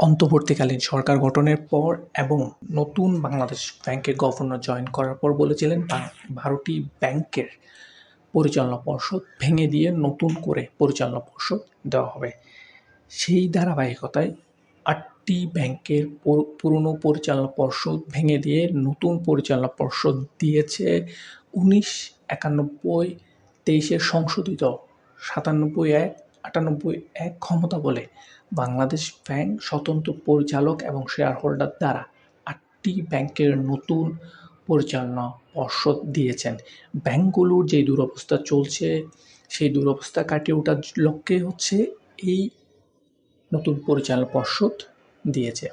অন্তর্বর্তীকালীন সরকার গঠনের পর এবং নতুন বাংলাদেশ ব্যাংকের গভর্নর জয়েন করার পর বলেছিলেন বারোটি ব্যাংকের পরিচালনা পর্ষদ ভেঙে দিয়ে নতুন করে পরিচালনা পর্ষদ দেওয়া হবে। সেই ধারাবাহিকতায় আটটি ব্যাংকের পুর- পুরনো পরিচালনা পর্ষদ ভেঙে দিয়ে নতুন পরিচালনা পর্ষদ দিয়েছে উনিশ, একানব্বই, তেইশের সংশোধিত, সাতানব্বই এক আটানব্বই এক ক্ষমতা বলে বাংলাদেশ ব্যাংক স্বতন্ত্র পরিচালক এবং শেয়ার হোল্ডার দ্বারা আটটি ব্যাংকের নতুন পরিচালনা পর্ষদ দিয়েছেন। ব্যাংকগুলোর যে দুরবস্থা চলছে, সেই দুরবস্থা কাটিয়ে ওঠার লক্ষ্যে হচ্ছে এই নতুন পরিচালনা পর্ষদ দিয়েছে।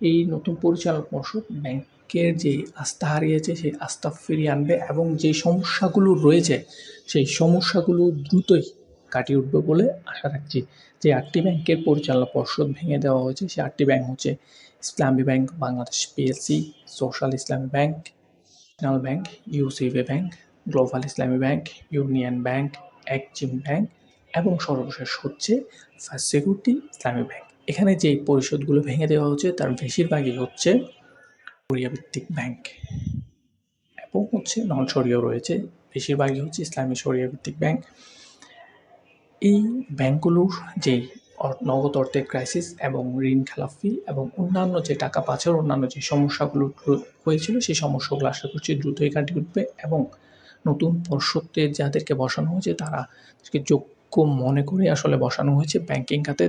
এই নতুন পরিচালনা পর্ষদ ব্যাংকের যে আস্থা হারিয়েছে, সেই আস্থা ফিরিয়ে আনবে এবং যে সমস্যাগুলো রয়েছে, সেই সমস্যাগুলো দ্রুতই কাটিয়ে উঠবে বলে আশা রাখছি। যে আটটি ব্যাংকের পরিচালনা পর্ষদ ভেঙে দেওয়া হয়েছে সেই আটটি ব্যাংক হচ্ছে Islami bank, Bangladesh PLC, social Islami bank, national bank, UCB bank, global Islami bank, union bank Exim bank এবং সর্বশেষ হচ্ছে ফার্স্ট সিকিউরিটি ইসলামী ব্যাংক। এখানে যে পরিষদগুলো ভেঙে দেওয়া হচ্ছে তার বেশিরভাগই হচ্ছে ভিত্তিক ব্যাংক এবং হচ্ছে নন সরিয়াও রয়েছে। বেশিরভাগই হচ্ছে ইসলামী সরিয়া ভিত্তিক ব্যাংক। এই ব্যাংকগুলোর যেই অর- নগদ অর্থের ক্রাইসিস এবং ঋণ খেলাফি এবং অন্যান্য যে টাকা পাচার, অন্যান্য যে সমস্যাগুলো হয়েছিল, সেই সমস্যাগুলো আশা করছি দ্রুতই কাটিয়ে উঠবে এবং নতুন পর্ষদে যাদেরকে বসানো হয়েছে, তারা যোগ্য মনে করে আসলে বসানো হয়েছে ব্যাংকিং খাতে।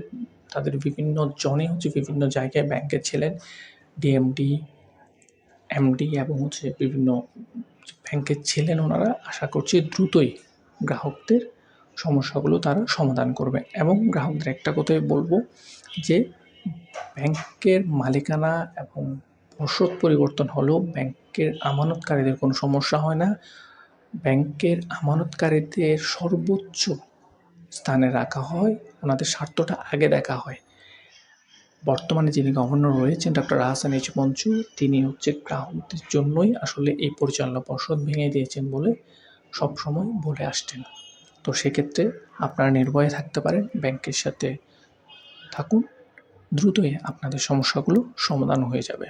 তাদের বিভিন্ন জনে হচ্ছে বিভিন্ন জায়গায় ব্যাংকে ছিলেন ডিএমডি এমডি এবং হচ্ছে বিভিন্ন ব্যাংকে ছিলেন ওনারা। আশা করছি দ্রুতই গ্রাহকদের সমস্যাগুলো তারা সমাধান করবে। এবং গ্রাহকদের একটা কথাই বলব যে, ব্যাংকের মালিকানা এবং পর্ষদ পরিবর্তন হলেও ব্যাংকের আমানতকারীদের কোনো সমস্যা হয় না। ব্যাংকের আমানতকারীদের সর্বোচ্চ স্থানে রাখা হয়, ওনাদের স্বার্থটা আগে দেখা হয়। বর্তমানে যিনি গভর্নর রয়েছেন, ডক্টর আহসান এইচ মঞ্চু, তিনি হচ্ছে গ্রাহকদের জন্যই আসলে এই পরিচালনা পর্ষদ ভেঙে দিয়েছেন বলে সবসময় বলে আসছেন। তো সেক্ষেত্রে আপনারা নির্ভয়ে থাকতে পারেন, ব্যাংকের সাথে থাকুন, দ্রুতই আপনাদের সমস্যাগুলো সমাধান হয়ে যাবে।